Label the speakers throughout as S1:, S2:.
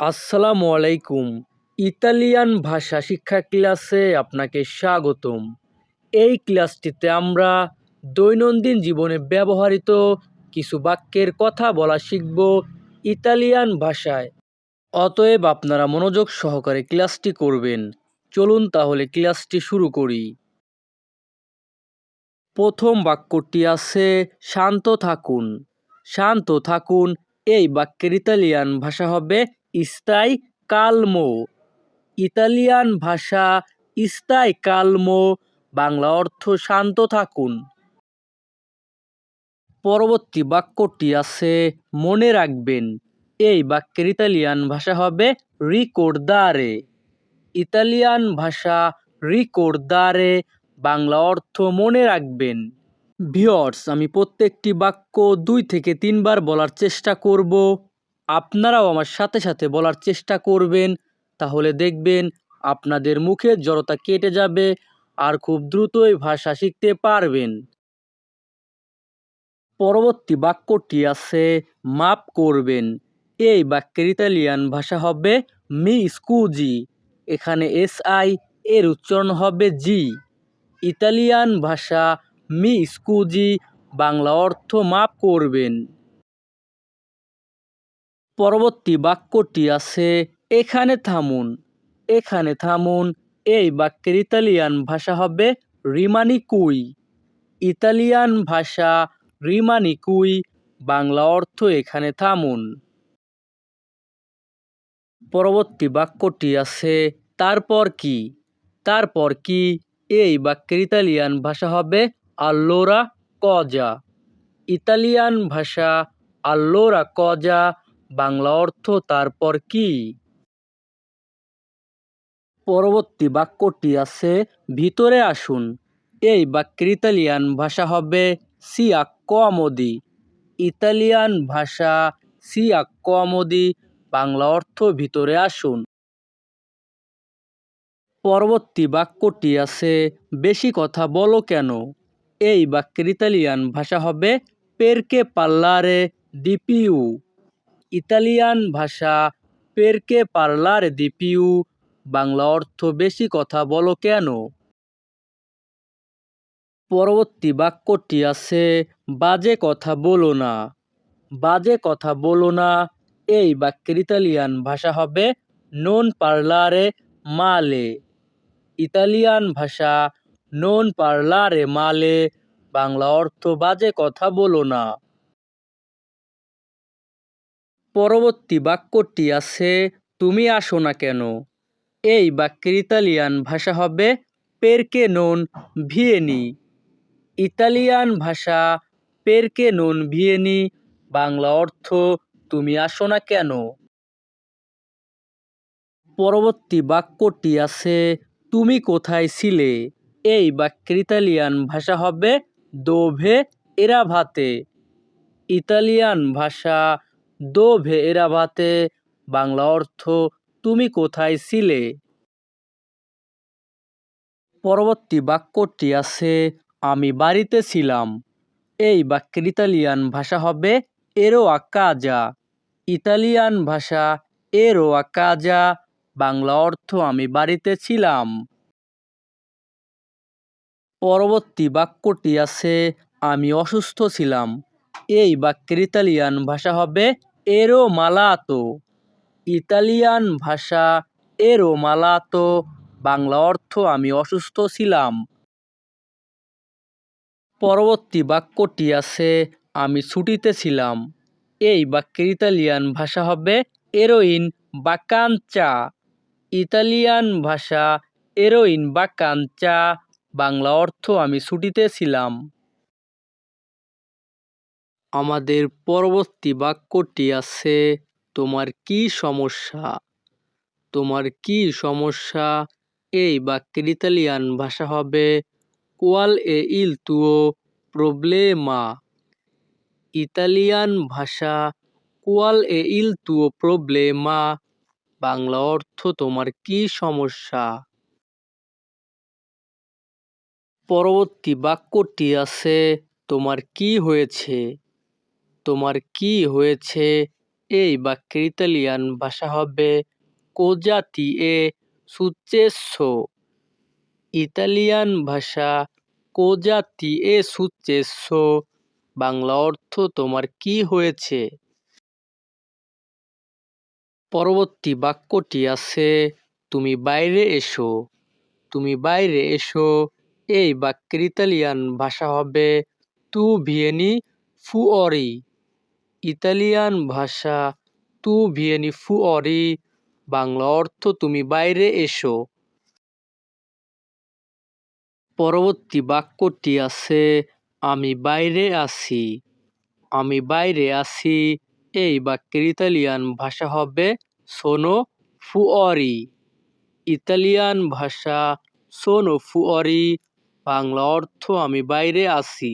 S1: আসসালামু আলাইকুম। ইতালিয়ান ভাষা শিক্ষা ক্লাসে আপনাকে স্বাগতম। এই ক্লাসটিতে আমরা দৈনন্দিন জীবনে ব্যবহৃত কিছু বাক্যের কথা বলা শিখব ইতালিয়ান ভাষায়। অতএব আপনারা মনোযোগ সহকারে ক্লাসটি করবেন। চলুন তাহলে ক্লাসটি শুরু করি। প্রথম বাক্যটি আছে, শান্ত থাকুন। শান্ত থাকুন এই বাক্যের ইতালিয়ান ভাষা হবে ইস্তাই কালমো। ইতালিয়ান ভাষা ইস্তাই কালমো, বাংলা অর্থ শান্ত থাকুন। পরবর্তী বাক্যটি আছে, মনে রাখবেন। এই বাক্যের ইতালিয়ান ভাষা হবে রিকোর্দারে ইতালিয়ান ভাষা রিকোর্দারে বাংলা অর্থ মনে রাখবেন। ভিওর্স আমি প্রত্যেকটি বাক্য দুই থেকে তিনবার বলার চেষ্টা করব। আপনারাও আমার সাথে সাথে বলার চেষ্টা করবেন, তাহলে দেখবেন আপনাদের মুখের জড়তা কেটে যাবে আর খুব দ্রুতই ভাষা শিখতে পারবেন। পরবর্তী বাক্যটি আছে, মাপ করবেন। এই বাক্যের ইতালিয়ান ভাষা হবে মি স্কুজি। এখানে এস আই, এর উচ্চারণ হবে জি। ইতালিয়ান ভাষা মি স্কুজি, বাংলা অর্থ মাপ করবেন। পরবর্তী বাক্যটি আছে, এখানে থামুন এখানে থামুন, এই বাক্যের ইতালিয়ান ভাষা হবে রিমানি কুই। ইতালিয়ান ভাষা রিমানি কুই, বাংলা অর্থ এখানে থামুন। পরবর্তী বাক্যটি আছে, তারপর কি? তারপর কি? এই বাক্যের ইতালিয়ান ভাষা হবে আল্লোরা কজা। ইতালিয়ান ভাষা আল্লোরা কজা বাংলা অর্থ তারপর কি? পরবর্তী বাক্যটি আছে, ভিতরে আসুন। এই বাক্যের ইতালিয়ান ভাষা হবে সিয়া কমদি ইতালিয়ান ভাষা সিয়া কমদি বাংলা অর্থ ভিতরে আসুন। পরবর্তী বাক্যটি আছে, বেশি কথা বলো কেন? এই বাক্যের ইতালিয়ান ভাষা হবে পেরকে পাল্লারে দিপিউ ইতালিয়ান ভাষা পেরকে পার্লারে দিপিউ বাংলা অর্থ বেশি কথা বলো কেন? পরবর্তী বাক্যটি আছে, বাজে কথা বলো না। বাজে কথা বলো না, এই বাক্যের ইতালিয়ান ভাষা হবে নন পার্লারে মালে ইতালিয়ান ভাষা নন পার্লারে মালে বাংলা অর্থ বাজে কথা বলো না। পরবর্তী বাক্যটি আছে, তুমি আসো না কেন? এই বাক্যের ইতালিয়ান ভাষা হবে, পেরকে নন ভিয়েনি। ইতালিয়ান ভাষা, পেরকে নন ভিয়েনি। বাংলা অর্থ, তুমি আসো না কেন? পরবর্তী বাক্যটি আছে, তুমি কোথায় ছিলে? এই বাক্যের ইতালিয়ান ভাষা হবে, দোভে এরাভাতে ইতালিয়ান ভাষা দোভে এরাভাতে বাংলা অর্থ, তুমি কোথায় ছিলে? পরবর্তী বাক্যটি আছে, আমি বাড়িতে ছিলাম। এই বাক্যের ইতালিয়ান ভাষা হবে, এরো আকাজা ইতালিয়ান ভাষা, এরো আকাজা বাংলা অর্থ, আমি বাড়িতে ছিলাম। পরবর্তী বাক্যটি আছে, আমি অসুস্থ ছিলাম। এই বাক্যের ইতালিয়ান ভাষা হবে এরো মালাতো। ইতালিয়ান ভাষা এরো মালাতো। বাংলা অর্থ, আমি অসুস্থ ছিলাম। পরবর্তী বাক্যটি আছে, আমি ছুটিতে ছিলাম। এই বাক্যের ইতালিয়ান ভাষা হবে এরোইন বাকাঞ্চা। ইতালিয়ান ভাষা এরোইন বাকাঞ্চা। বাংলা অর্থ, আমি ছুটিতে ছিলাম। আমাদের পরবর্তী বাক্যটি আছে, তোমার কি সমস্যা? তোমার কি সমস্যা? এই বাক্যের ইতালিয়ান ভাষা হবে কোয়াল এ ইল তুও প্রবলেমা ইতালিয়ান ভাষা কোয়াল এ ইল তুও প্রবলেমা বাংলা অর্থ, তোমার কি সমস্যা? পরবর্তী বাক্যটি আছে, তোমার কি হয়েছে? তোমার কি হয়েছে? এই বাক্যের ইতালিয়ান ভাষা হবে কোজাতি এ সুচেসো ইতালিয়ান ভাষা কোজাতি এ সুচেসো বাংলা অর্থ তোমার কি হয়েছে? পরবর্তী বাক্যটি আছে, তুমি বাইরে এসো, তুমি বাইরে এসো। এই বাক্যের ইতালিয়ান ভাষা হবে, তু ভিয়েনি ফুঅরি ইতালিয়ান ভাষা, তু ভিয়েনি ফুঅরি বাংলা অর্থ, তুমি বাইরে এসো পরবর্তী বাক্যটি আছে, আমি বাইরে আছি আমি বাইরে আছি এই বাক্যের ইতালিয়ান ভাষা হবে, সোনো ফুঅরি ইতালিয়ান ভাষা, সোনো ফুঅরি বাংলা অর্থ, আমি বাইরে আছি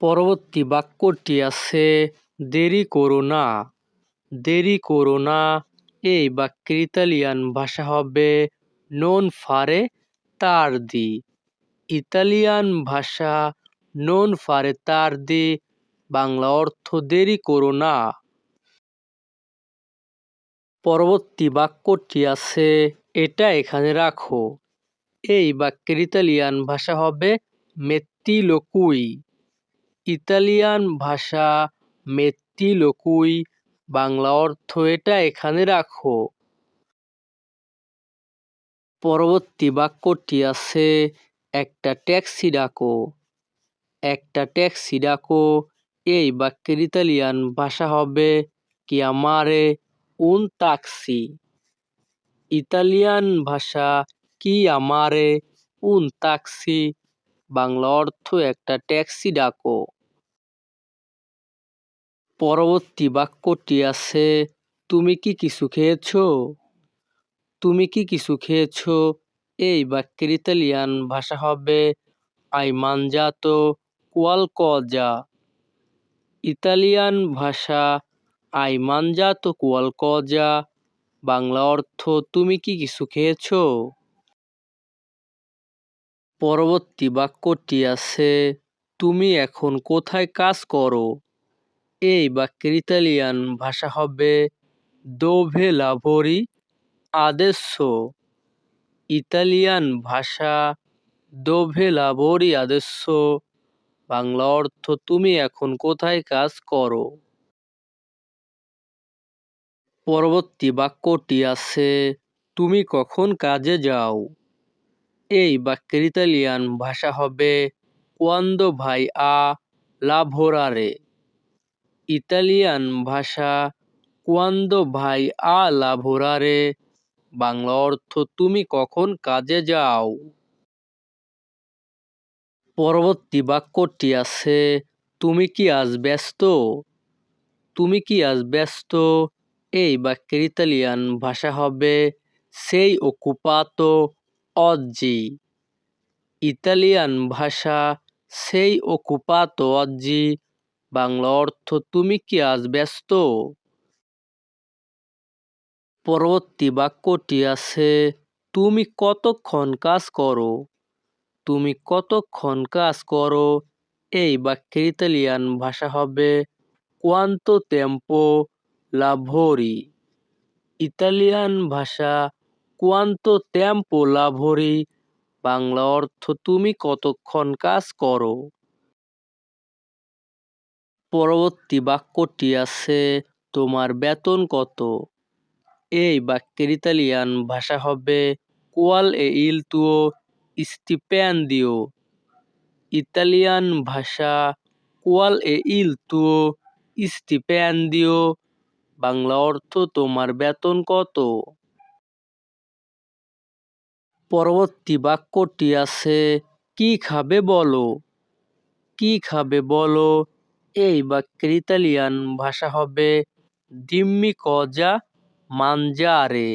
S1: পরবর্তী বাক্যটি আছে, দেরি করো না, দেরি করো না। এই বাক্যের ইতালিয়ান ভাষা হবে নন ফারে তারদি ইতালিয়ান ভাষা নন ফারে তারদি বাংলা অর্থ, দেরি করো না। পরবর্তী বাক্যটি আছে, এটা এখানে রাখো। এই বাক্যের ইতালিয়ান ভাষা হবে মেত্তি লোকুই ইতালিয়ান ভাষা মেত্তি লোকুই, বাংলা অর্থ এটা এখানে রাখো। পরবর্তী বাক্যটি আছে, একটা ট্যাক্সি ডাকো। একটা ট্যাক্সি ডাকো, এই বাক্যের ইতালিয়ান ভাষা হবে কি আমারে উন তাক্সি ইতালিয়ান ভাষা কি আমারে উন তাক্সি বাংলা অর্থ একটা ট্যাক্সি ডাকো। পরবর্তী বাক্যটি আছে, তুমি কি কিছু খেয়েছো? তুমি কি কিছু খেয়েছো? এই বাক্যের ইতালিয়ান ভাষা হবে, আই মানজাতো কোয়ালকজা ইতালিয়ান ভাষা, আই মানজাতো কোয়ালকজা বাংলা অর্থ, তুমি কি কিছু খেয়েছ? পরবর্তী বাক্যটি আছে, তুমি এখন কোথায় কাজ করো? এই বাক্যের ইতালিয়ান ভাষা হবে, দোভে আদেsso ইতালিয়ান ভাষা, দোভে আদেsso বাংলা অর্থ, তুমি এখন কোথায় কাজ করো পরবর্তী বাক্যটি আছে, তুমি কখন কাজে যাও এই বাক্যের ইতালিয়ান ভাষা হবে কোয়ান্দো ভাই আ লাভোরারে ইতালিয়ান ভাষা কুয়ান্দো ভাই আ লাভোরারে বাংলা অর্থ, তুমি কখন কাজে যাও? পরবর্তী বাক্যটি আছে, তুমি কি আজ ব্যস্ত? তুমি কি আজ ব্যস্ত? এই বাক্যের ইতালিয়ান ভাষা হবে সেই ওকুপাতো অজ্জি ইতালিয়ান ভাষা সেই ওকুপাতো অজ্জি বাংলা অর্থ, তুমি কি আজ ব্যস্ত? পরবর্তী বাক্যটি আছে, তুমি কতক্ষণ কাজ করো? তুমি কতক্ষণ কাজ করো? এই বাক্যের ইতালিয়ান ভাষা হবে কোয়ান্তো টেম্পো লাভরি ইতালিয়ান ভাষা কোয়ান্তো টেম্পো লাভরি বাংলা অর্থ, তুমি কতক্ষণ কাজ করো? পরবর্তী বাক্যটি আছে, তোমার বেতন কত? এই বাক্যের ইতালিয়ান ভাষা হবে, কোয়াল এ ইল তুও স্টিপ্যান্দিও ইতালিয়ান ভাষা, কোয়াল এ ইল তুও স্টিপ্যান্দিও বাংলা অর্থ, তোমার বেতন কত? পরবর্তী বাক্যটি আছে, কি খাবে বলো? কি খাবে বলো? এই বাক্যের ইতালিয়ান ভাষা হবে, দিম্মি কজা মানজারে।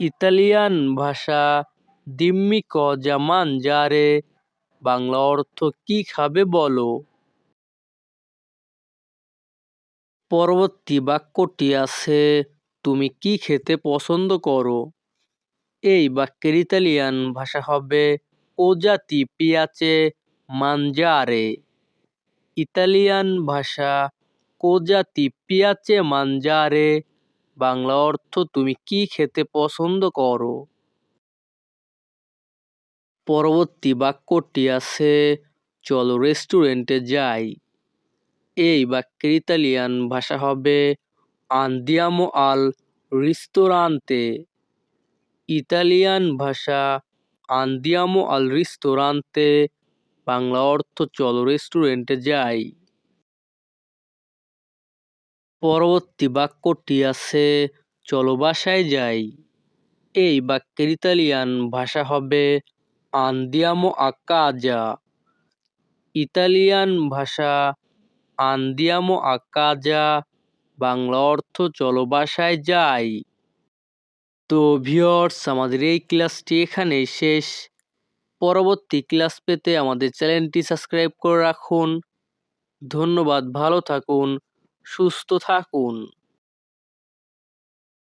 S1: ইতালিয়ান ভাষা, দিম্মি কজা মানজারে। বাংলা অর্থ, কি খাবে বলো? পরবর্তী বাক্যটি আছে, তুমি কি খেতে পছন্দ করো? এই বাক্যের ইতালিয়ান ভাষা হবে ওজাতি পিয়াচে মানজারে। ইতালিয়ান ভাষা, কোজাতি পিয়াচে মানজারে বাংলা অর্থ, তুমি কি খেতে পছন্দ করো? পরবর্তী বাক্যটি আছে, চলো রেস্টুরেন্টে যাই। এই বাক্যের ইতালিয়ান ভাষা হবে আন্দিয়ামো আল রিস্তোরান্তে ইতালিয়ান ভাষা আন্দিয়ামো আল রিস্তোরান্তে বাংলা অর্থ চলো রেস্টুরেন্টে যাই। পরবর্তী বাক্যটি আছে, চলো বাসায় যাই। এই বাক্যের ইতালিয়ান ভাষা হবে আন্দিয়ামো আ কাজা ইতালিয়ান ভাষা আন্দিয়ামো আ কাজা বাংলা অর্থ, চলো বাসায় যাই। তো ভিওর্স আমাদের এই ক্লাসটি এখানেই শেষ। পরবর্তী ক্লাস পেতে আমাদের চ্যানেলটি সাবস্ক্রাইব করে রাখুন। ধন্যবাদ ভালো থাকুন সুস্থ থাকুন।